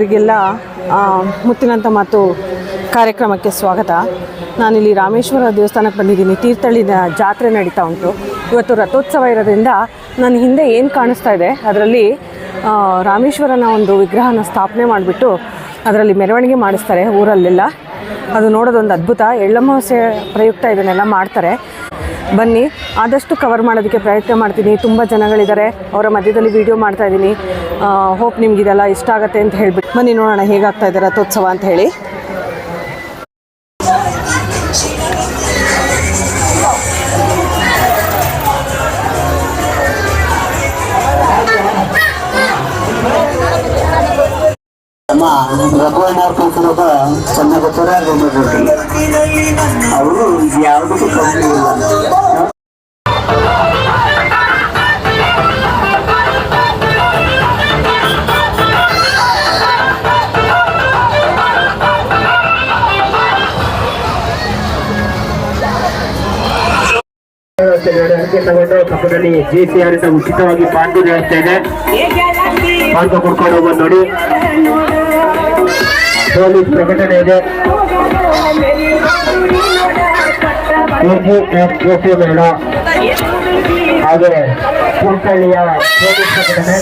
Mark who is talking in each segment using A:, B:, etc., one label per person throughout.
A: ಇವರಿಗೆಲ್ಲ ಮುತ್ತಿನಂಥ ಮಾತು ಕಾರ್ಯಕ್ರಮಕ್ಕೆ ಸ್ವಾಗತ. ನಾನಿಲ್ಲಿ ರಾಮೇಶ್ವರ ದೇವಸ್ಥಾನಕ್ಕೆ ಬಂದಿದ್ದೀನಿ. ತೀರ್ಥಳ್ಳಿನ ಜಾತ್ರೆ ನಡೀತಾ ಉಂಟು. ಇವತ್ತು ರಥೋತ್ಸವ ಇರೋದ್ರಿಂದ ನನ್ನ ಹಿಂದೆ ಏನು ಕಾಣಿಸ್ತಾ ಇದೆ, ಅದರಲ್ಲಿ ರಾಮೇಶ್ವರನ ಒಂದು ವಿಗ್ರಹನ ಸ್ಥಾಪನೆ ಮಾಡಿಬಿಟ್ಟು ಅದರಲ್ಲಿ ಮೆರವಣಿಗೆ ಮಾಡಿಸ್ತಾರೆ ಊರಲ್ಲೆಲ್ಲ. ಅದು ನೋಡೋದೊಂದು ಅದ್ಭುತ. ಎಳ್ಳಮಾವಾಸ್ಯೆ ಪ್ರಯುಕ್ತ ಇದನ್ನೆಲ್ಲ ಮಾಡ್ತಾರೆ. ಬನ್ನಿ, ಆದಷ್ಟು ಕವರ್ ಮಾಡೋದಕ್ಕೆ ಪ್ರಯತ್ನ ಮಾಡ್ತೀನಿ. ತುಂಬ ಜನಗಳಿದ್ದಾರೆ, ಅವರ ಮಧ್ಯದಲ್ಲಿ ವಿಡಿಯೋ ಮಾಡ್ತಾ ಇದ್ದೀನಿ. ಹೋಪ್ ನಿಮ್ಗೆ ಇದೆಲ್ಲ ಇಷ್ಟ ಆಗುತ್ತೆ ಅಂತ ಹೇಳ್ಬಿಟ್ಟು. ಬನ್ನಿ ನೋಡೋಣ, ಹೇಗಾಗ್ತಾ ಇದೆ ರಥೋತ್ಸವ ಅಂತ ಹೇಳಿ.
B: ಚೆನ್ನಾಗಿ ಅವರು ಯಾವುದಕ್ಕೂ ಕಮ್ಮಿ ಇಲ್ಲ. ತಗೊಂಡು ಪಕ್ಕದಲ್ಲಿ ಜೆ ಸಿ ಆರ್ ಉಚಿತವಾಗಿ ಪಾರ್ಕಿಂಗ್ ವ್ಯವಸ್ಥೆ ಇದೆ. ಪಾರ್ಕ ಕೊಡ್ಕೊಂಡು ಹೋಗೋದು ನೋಡಿ. ಪೊಲೀಸ್ ಪ್ರಕಟಣೆ ಇದೆ. ಹಾಗೆ ಕುಂಟಳ್ಳಿಯ ಪೊಲೀಸ್ ಪ್ರಕಟಣೆ.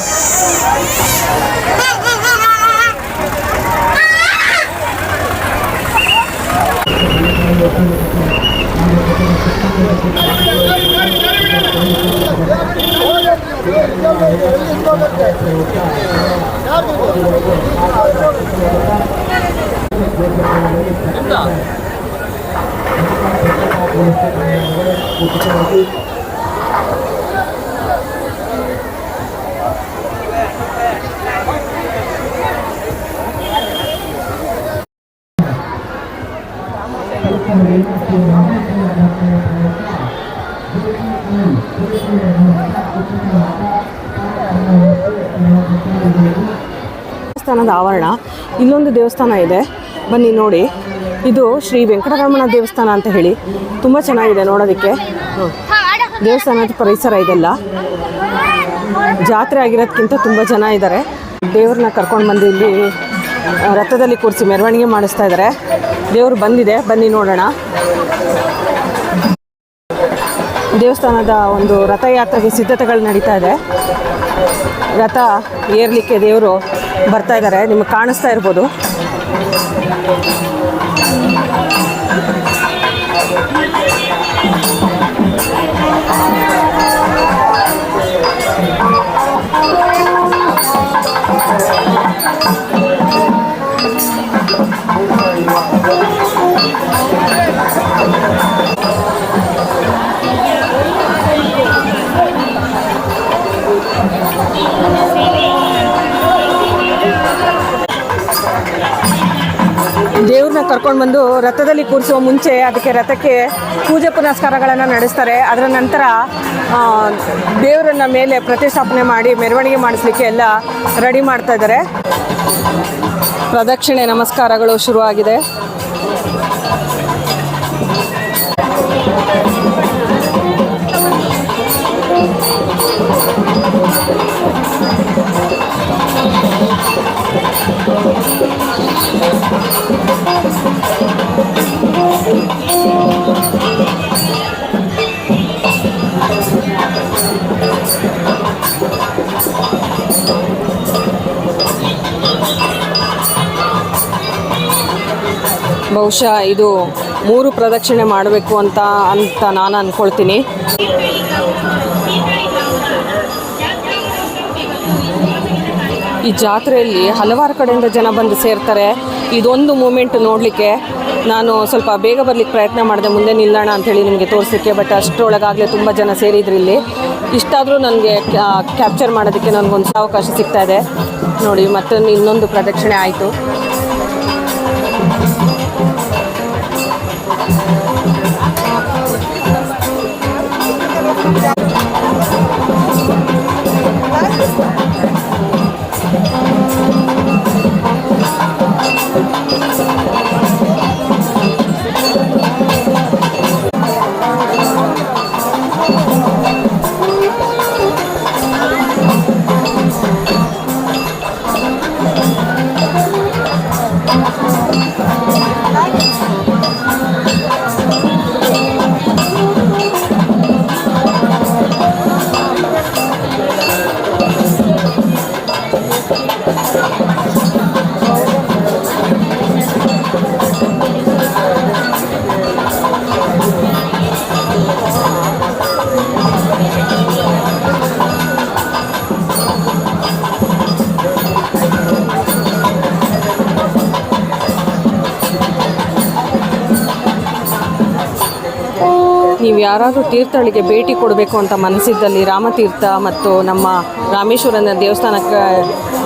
A: ದೇವಸ್ಥಾನದ ಆವರಣ ಇಲ್ಲೊಂದು ದೇವಸ್ಥಾನ ಇದೆ. ಬನ್ನಿ ನೋಡಿ. ಇದು ಶ್ರೀ ವೆಂಕಟರಮಣ ದೇವಸ್ಥಾನ ಅಂತ ಹೇಳಿ. ತುಂಬ ಚೆನ್ನಾಗಿದೆ ನೋಡೋದಕ್ಕೆ. ದೇವಸ್ಥಾನದ ಪರಿಸರ ಇದೆಲ್ಲ. ಜಾತ್ರೆ ಆಗಿರೋದ್ಕಿಂತ ತುಂಬ ಜನ ಇದ್ದಾರೆ ದೇವ್ರನ್ನ ಕರ್ಕೊಂಡು ಬಂದು ಇಲ್ಲಿ ರಥದಲ್ಲಿ ಕೂರಿಸಿ ಮೆರವಣಿಗೆ ಮಾಡಿಸ್ತಾ ಇದ್ದಾರೆ ದೇವರು ಬಂದಿದೆ. ಬನ್ನಿ ನೋಡೋಣ. ದೇವಸ್ಥಾನದ ಒಂದು ರಥಯಾತ್ರೆಗೆ ಸಿದ್ಧತೆಗಳು ನಡೀತಾ ಇದೆ. ರಥ ಏರ್ಲಿಕ್ಕೆ ದೇವರು ಬರ್ತಾ ಇದ್ದಾರೆ. ನಿಮಗೆ ಕಾಣಿಸ್ತಾ ಇರ್ಬೋದು. ಕರ್ಕೊಂಡು ಬಂದು ರಥದಲ್ಲಿ ಕೂರಿಸುವ ಮುಂಚೆ ಅದಕ್ಕೆ ರಥಕ್ಕೆ ಪೂಜೆ ಪುನಸ್ಕಾರಗಳನ್ನು ನಡೆಸ್ತಾರೆ. ಅದರ ನಂತರ ದೇವರನ್ನ ಮೇಲೆ ಪ್ರತಿಷ್ಠಾಪನೆ ಮಾಡಿ ಮೆರವಣಿಗೆ ಮಾಡಿಸ್ಲಿಕ್ಕೆ ಎಲ್ಲ ರೆಡಿ ಮಾಡ್ತಾ ಇದ್ದಾರೆ. ಪ್ರದಕ್ಷಿಣೆ ನಮಸ್ಕಾರಗಳು ಶುರುವಾಗಿದೆ. ಬಹುಶಃ ಇದು ಮೂರು ಪ್ರದಕ್ಷಿಣೆ ಮಾಡಬೇಕು ಅಂತ ಅಂತ ನಾನು ಅಂದ್ಕೊಳ್ತೀನಿ ಈ ಜಾತ್ರೆಯಲ್ಲಿ ಹಲವಾರು ಕಡೆಯಿಂದ ಜನ ಬಂದು ಸೇರ್ತಾರೆ. ಇದೊಂದು ಮೂಮೆಂಟ್ ನೋಡಲಿಕ್ಕೆ ನಾನು ಸ್ವಲ್ಪ ಬೇಗ ಬರಲಿಕ್ಕೆ ಪ್ರಯತ್ನ ಮಾಡಿದೆ, ಮುಂದೆ ನಿಲ್ಲೋಣ ಅಂಥೇಳಿ ನಿಮಗೆ ತೋರಿಸಲಿಕ್ಕೆ ಬಟ್ ಅಷ್ಟರೊಳಗಾಗಲೇ ತುಂಬ ಜನ ಸೇರಿದ್ರು ಇಲ್ಲಿ. ಇಷ್ಟಾದರೂ ನನಗೆ ಕ್ಯಾಪ್ಚರ್ ಮಾಡೋದಕ್ಕೆ ನನಗೊಂದು ಅವಕಾಶ ಸಿಗ್ತಾ ಇದೆ. ನೋಡಿ ಮತ್ತೊಂದು ಇನ್ನೊಂದು ಪ್ರದಕ್ಷಿಣೆ ಆಯಿತು. ನೀವು ಯಾರಾದರೂ ತೀರ್ಥಹಳ್ಳಿಗೆ ಭೇಟಿ ಕೊಡಬೇಕು ಅಂತ ಮನಸ್ಸಿದ್ದಲ್ಲಿ ರಾಮತೀರ್ಥ ಮತ್ತು ನಮ್ಮ ರಾಮೇಶ್ವರನ ದೇವಸ್ಥಾನಕ್ಕೆ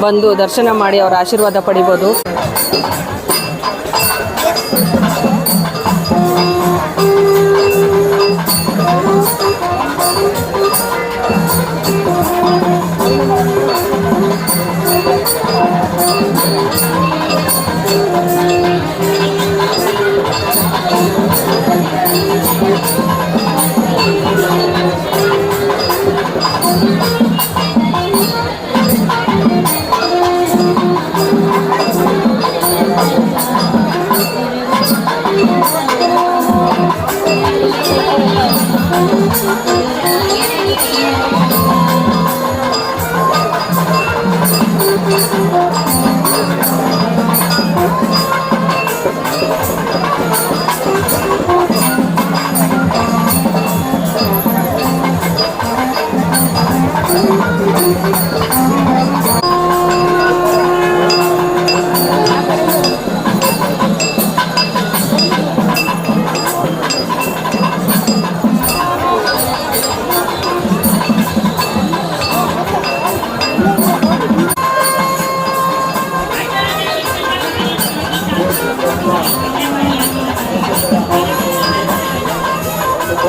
A: ಬಂದು ದರ್ಶನ ಮಾಡಿ ಅವರ ಆಶೀರ್ವಾದ ಪಡಿಬೋದು.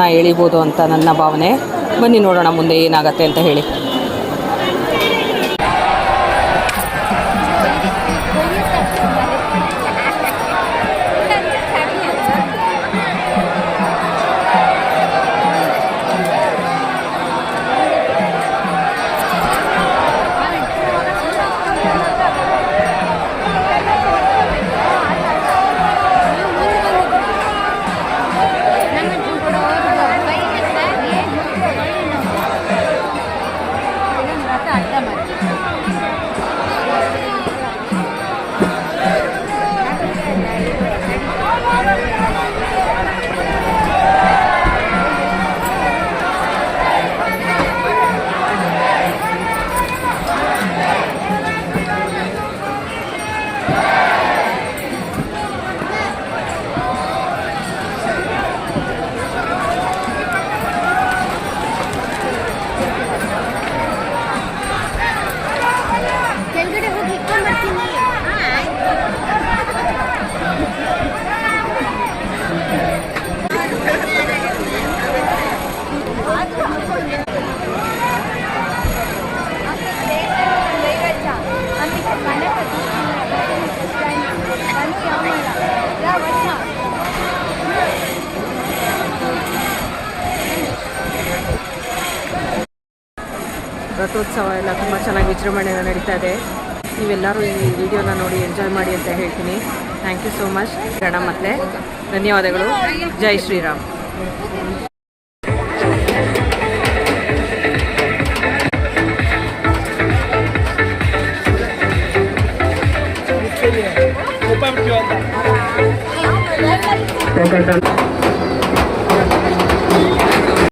A: ಎಳಿಬೋದು ಅಂತ ನನ್ನ ಭಾವನೆ. ಬನ್ನಿ ನೋಡೋಣ ಮುಂದೆ ಏನಾಗತ್ತೆ ಅಂತ ಹೇಳಿ. ರಥೋತ್ಸವ ಎಲ್ಲ ತುಂಬ ಚೆನ್ನಾಗಿ ವಿಜೃಂಭಣೆಯಿಂದ ನಡೀತಾ ಇದೆ. ನೀವೆಲ್ಲರೂ ಈ ವಿಡಿಯೋನ ನೋಡಿ ಎಂಜಾಯ್ ಮಾಡಿ ಅಂತ ಹೇಳ್ತೀನಿ. ಥ್ಯಾಂಕ್ ಯು ಸೋ ಮಚ್ ಗಣ ಮತ್ತೆ. ಧನ್ಯವಾದಗಳು. ಜೈ ಶ್ರೀರಾಮ್.